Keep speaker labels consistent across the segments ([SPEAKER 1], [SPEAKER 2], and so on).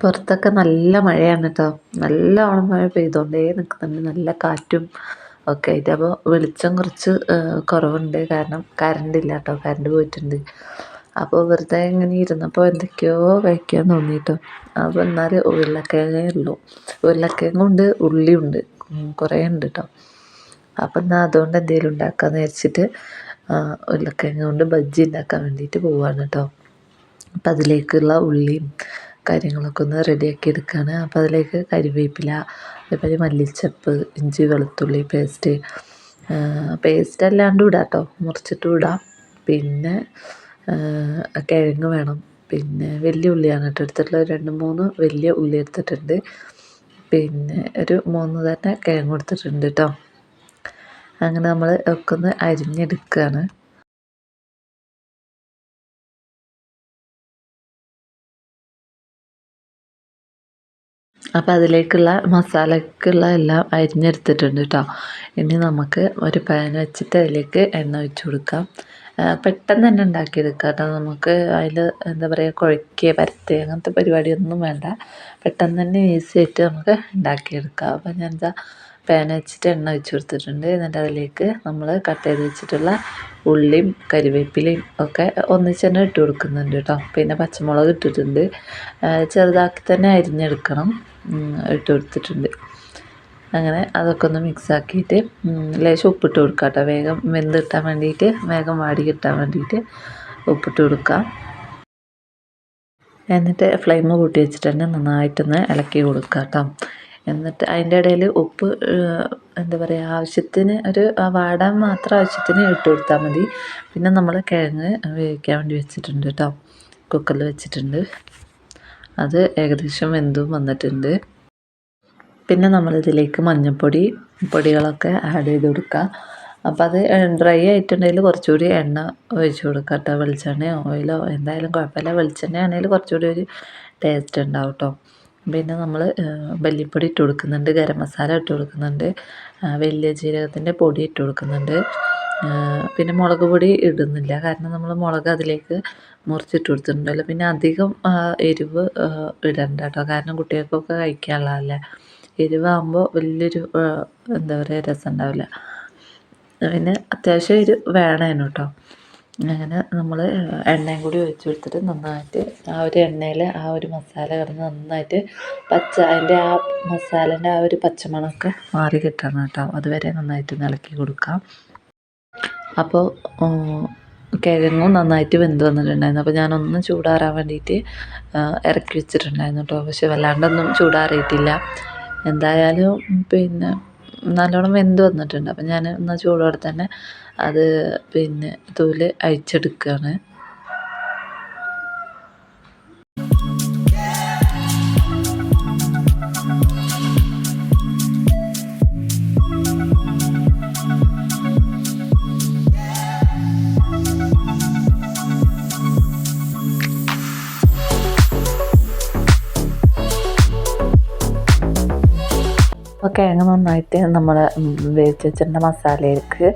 [SPEAKER 1] പുറത്തൊക്കെ നല്ല മഴയാണ് കേട്ടോ നല്ലോണം മഴ പെയ്തുകൊണ്ടേ നിൽക്കുന്നുണ്ട് നല്ല കാറ്റും ഒക്കെ ആയിട്ട്. അപ്പോൾ വെളിച്ചം കുറച്ച് കുറവുണ്ട്. കാരണം കറണ്ട് ഇല്ല കേട്ടോ കറണ്ട് പോയിട്ടുണ്ട്. അപ്പോൾ വെറുതെ ഇങ്ങനെ ഇരുന്നപ്പോൾ എന്തൊക്കെയോ കഴിക്കാൻ തോന്നിയിട്ടോ അപ്പോൾ എന്നാൽ ഉരുളക്കിഴങ്ങേ ഉള്ളൂ. ഉരുളക്കിഴങ്ങുണ്ട് ഉള്ളിയുണ്ട്. കുറേ ഉണ്ട് കേട്ടോ അപ്പം എന്നാൽ അതുകൊണ്ട് എന്തെങ്കിലും ഉണ്ടാക്കാമെന്ന് വിചാരിച്ചിട്ട് ഉരുളക്കിഴങ്ങ് കൊണ്ട് ബജ്ജി ഉണ്ടാക്കാൻ വേണ്ടിയിട്ട് പോവുകയാണ് കേട്ടോ അപ്പം അതിലേക്കുള്ള ഉള്ളിയും കാര്യങ്ങളൊക്കെ ഒന്ന് റെഡിയാക്കി എടുക്കുകയാണ് അപ്പോൾ അതിലേക്ക് കരിവേപ്പില അതേപോലെ മല്ലിച്ചപ്പ് ഇഞ്ചി വെളുത്തുള്ളി പേസ്റ്റ് പേസ്റ്റ് അല്ലാണ്ട് ഇടാം കേട്ടോ. മുറിച്ചിട്ടും ഇടാം. പിന്നെ കിഴങ്ങ് വേണം. പിന്നെ വലിയ ഉള്ളിയാണ് കേട്ടോ എടുത്തിട്ടുള്ളത്. രണ്ട് മൂന്ന് വലിയ ഉള്ളി എടുത്തിട്ടുണ്ട്. പിന്നെ ഒരു മൂന്ന് തന്നെ കിഴങ്ങ് എടുത്തിട്ടുണ്ട് കേട്ടോ. അങ്ങനെ നമ്മൾ ഒക്കെ ഒന്ന് അരിഞ്ഞെടുക്കുകയാണ് അപ്പോൾ അതിലേക്കുള്ള മസാലക്കുള്ള എല്ലാം അരിഞ്ഞെടുത്തിട്ടുണ്ട് കേട്ടോ ഇനി നമുക്ക് ഒരു പാൻ വെച്ചിട്ട് അതിലേക്ക് എണ്ണ ഒഴിച്ച് കൊടുക്കാം. പെട്ടെന്ന് തന്നെ ഉണ്ടാക്കിയെടുക്കാം കേട്ടോ നമുക്ക് അതിൽ എന്താ പറയുക കുഴക്കുക പരത്തുക അങ്ങനത്തെ പരിപാടിയൊന്നും വേണ്ട. പെട്ടെന്ന് തന്നെ ഈസി ആയിട്ട് നമുക്ക് ഉണ്ടാക്കിയെടുക്കാം. അപ്പോൾ ഞാൻ എന്താ പാൻ വെച്ചിട്ട് എണ്ണ ഒഴിച്ച് കൊടുത്തിട്ടുണ്ട്. എന്നിട്ട് അതിലേക്ക് നമ്മൾ കട്ട് ചെയ്ത് വെച്ചിട്ടുള്ള ഉള്ളിയും കരിവേപ്പിലയും ഒക്കെ ഒന്നിച്ച് തന്നെ ഇട്ട് കൊടുക്കുന്നുണ്ട് കേട്ടോ പിന്നെ പച്ചമുളക് ഇട്ടിട്ടുണ്ട്. ചെറുതാക്കി തന്നെ അരിഞ്ഞെടുക്കണം. ഇട്ട് കൊടുത്തിട്ടുണ്ട്. അങ്ങനെ അതൊക്കെ ഒന്ന് മിക്സാക്കിയിട്ട് ലേശം ഉപ്പിട്ട് കൊടുക്കുക കേട്ടോ. വേഗം വെന്ത് കിട്ടാൻ വേണ്ടിയിട്ട് വേഗം വാടി കിട്ടാൻ വേണ്ടിയിട്ട് ഉപ്പിട്ട് കൊടുക്കുക എന്നിട്ട് ഫ്ലെയിം കൂട്ടി വെച്ചിട്ട് തന്നെ നന്നായിട്ടൊന്ന് ഇളക്കി കൊടുക്കുക കേട്ടോ. എന്നിട്ട് അതിന്റെ ഇടയിൽ ഉപ്പ് എന്താ പറയുക ആവശ്യത്തിന് ഒരു വാടാൻ മാത്രം ആവശ്യത്തിന് ഇട്ട് കൊടുത്താൽ മതി. പിന്നെ നമ്മൾ കിഴങ്ങ് വേവിക്കാൻ വേണ്ടി വെച്ചിട്ടുണ്ട് കേട്ടോ. കുക്കറിൽ വെച്ചിട്ടുണ്ട്. അത് ഏകദേശം വെന്തും വന്നിട്ടുണ്ട്. പിന്നെ നമ്മളിതിലേക്ക് മഞ്ഞൾപ്പൊടി പൊടികളൊക്കെ ആഡ് ചെയ്ത് കൊടുക്കുക അപ്പോൾ അത് ഡ്രൈ ആയിട്ടുണ്ടെങ്കിൽ കുറച്ചുകൂടി എണ്ണ ഒഴിച്ച് കൊടുക്കുക കേട്ടോ വെളിച്ചെണ്ണയോ ഓയിലോ എന്തായാലും കുഴപ്പമില്ല. വെളിച്ചെണ്ണ ആണെങ്കിൽ കുറച്ചുകൂടി ഒരു ടേസ്റ്റ് ഉണ്ടാവും കേട്ടോ പിന്നെ നമ്മൾ മല്ലിപ്പൊടി ഇട്ട് കൊടുക്കുന്നുണ്ട്. ഗരം മസാല ഇട്ട് കൊടുക്കുന്നുണ്ട്. വലിയ ജീരകത്തിന്റെ പൊടി ഇട്ട് കൊടുക്കുന്നുണ്ട്. പിന്നെ മുളക് പൊടി ഇടുന്നില്ല. കാരണം നമ്മൾ മുളക് അതിലേക്ക് മുറിച്ചിട്ട് കൊടുത്തിട്ടുണ്ടല്ലോ. പിന്നെ അധികം എരിവ് ഇടണ്ട കേട്ടോ കാരണം കുട്ടികൾക്കൊക്കെ കഴിക്കാനുള്ളതല്ലേ എരിവാകുമ്പോൾ വലിയൊരു എന്താ പറയുക രസം ഉണ്ടാവില്ല. പിന്നെ അത്യാവശ്യം ഒരു വേണേനു കേട്ടോ അങ്ങനെ നമ്മൾ എണ്ണയും കൂടി ഒഴിച്ച് കൊടുത്തിട്ട് നന്നായിട്ട് ആ ഒരു എണ്ണയിൽ ആ ഒരു മസാല കിടന്ന് നന്നായിട്ട് പച്ച അതിന്റെ ആ മസാലേന്റെ ആ ഒരു പച്ചമണമൊക്കെ മാറി കിട്ടണം കേട്ടോ അതുവരെ നന്നായിട്ട് ഇളക്കി കൊടുക്കാം. അപ്പോൾ കിഴങ്ങും നന്നായിട്ട് വെന്ത് വന്നിട്ടുണ്ടായിരുന്നു. അപ്പോൾ ഞാനൊന്ന് ചൂടാറാൻ വേണ്ടിയിട്ട് ഇറക്കി വെച്ചിട്ടുണ്ടായിരുന്നു കേട്ടോ പക്ഷെ വല്ലാണ്ടൊന്നും ചൂടാറിയിട്ടില്ല. എന്തായാലും പിന്നെ നല്ലോണം വെന്ത് വന്നിട്ടുണ്ട്. അപ്പം ഞാൻ എന്നാൽ ചൂടോടെ തന്നെ അത് പിന്നെ തൂൽ അഴിച്ചെടുക്കുകയാണ് കിഴങ്ങ് നന്നായിട്ട് നമ്മൾ വേവിച്ച് മസാലയിലേക്ക്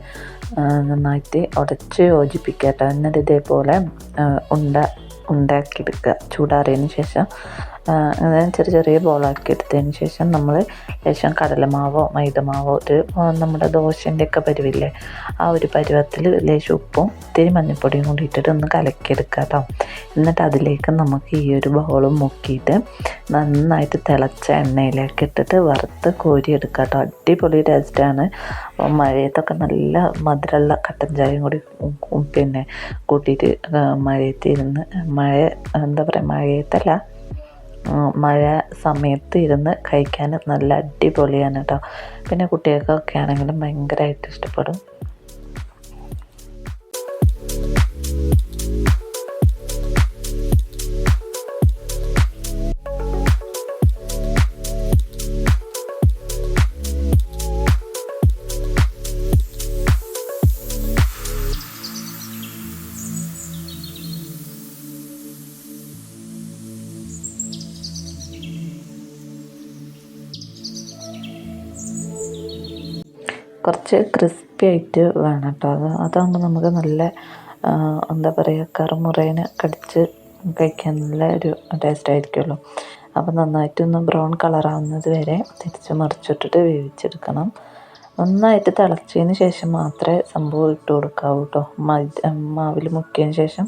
[SPEAKER 1] നന്നായിട്ട് ഉടച്ച് യോജിപ്പിക്കുക കേട്ടോ. എന്നിട്ട് ഇതേപോലെ ഉണ്ട ഉണ്ടാക്കിയെടുക്കുക ചൂടാറിയതിന് ശേഷം ചെറിയ ചെറിയ ബോളാക്കി എടുത്തതിന് ശേഷം നമ്മൾ ലേശം കടലമാവോ മൈദമാവോ ഒരു നമ്മുടെ ദോശന്റെ ഒക്കെ പരുവില്ലേ ആ ഒരു പരുവത്തിൽ ലേശം ഉപ്പും ഇത്തിരി മഞ്ഞൾപ്പൊടിയും കൂടി ഇട്ടിട്ട് ഒന്ന് കലക്കിയെടുക്കുക കേട്ടോ എന്നിട്ട് അതിലേക്ക് നമുക്ക് ഈ ഒരു ബോളും മുക്കിയിട്ട് നന്നായിട്ട് തിളച്ച എണ്ണയിലേക്ക് ഇട്ടിട്ട് വറുത്ത് കോരിയെടുക്കുക കേട്ടോ അടിപൊളി ടേസ്റ്റാണ് മഴയത്തൊക്കെ നല്ല മധുരമുള്ള കട്ടൻ ചായയും കൂടി പിന്നെ കൂട്ടിയിട്ട് മഴയത്തിരുന്ന് മഴ എന്താ പറയുക മഴയത്തല്ല മഴ സമയത്ത് ഇരുന്ന് കഴിക്കാൻ നല്ല അടിപൊളിയാണ് കേട്ടോ പിന്നെ കുട്ടികൾക്കൊക്കെ ആണെങ്കിലും ഭയങ്കരമായിട്ട് ഇഷ്ടപ്പെടും. കുറച്ച് ക്രിസ്പി ആയിട്ട് വേണം കേട്ടോ അത് അതാകുമ്പോൾ നമുക്ക് നല്ല എന്താ പറയുക കറുമുറേനെ കടിച്ച് കഴിക്കാൻ നല്ല ഒരു ടേസ്റ്റ് ആയിരിക്കുമല്ലോ. അപ്പോൾ നന്നായിട്ടൊന്ന് ബ്രൗൺ കളറാവുന്നത് വരെ തിരിച്ച് മറിച്ചിട്ടിട്ട് വേവിച്ചെടുക്കണം. നന്നായിട്ട് തിളച്ചതിന് ശേഷം മാത്രമേ സംഭവം ഇട്ട് കൊടുക്കാവൂ കേട്ടോ മാവിൽ മുക്കിയതിന് ശേഷം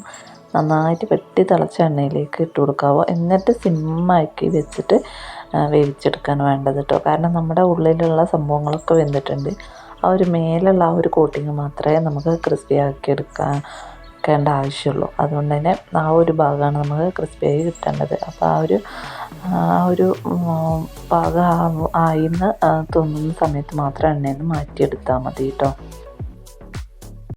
[SPEAKER 1] നന്നായിട്ട് വെട്ടി തിളച്ച എണ്ണയിലേക്ക് ഇട്ട് കൊടുക്കാവോ. എന്നിട്ട് സിമ്മാക്കി വെച്ചിട്ട് വേവിച്ചെടുക്കാൻ വേണ്ടത് കേട്ടോ കാരണം നമ്മുടെ ഉള്ളിലുള്ള സംഭവങ്ങളൊക്കെ വെന്തിട്ടുണ്ട്. ആ ഒരു മേലുള്ള ആ ഒരു കോട്ടിങ് മാത്രമേ നമുക്ക് ക്രിസ്പി ആക്കി എടുക്കാൻ ക്കേണ്ട ആവശ്യമുള്ളൂ. അതുകൊണ്ട് തന്നെ ആ ഒരു ഭാഗമാണ് നമുക്ക് ക്രിസ്പി ആയി കിട്ടേണ്ടത്. അപ്പോൾ ആ ഒരു ആ ഒരു പാകം ആയിന്ന് തോന്നുന്ന സമയത്ത് മാത്രം എണ്ണയിൽ നിന്ന് മാറ്റിയെടുത്താൽ മതി കേട്ടോ.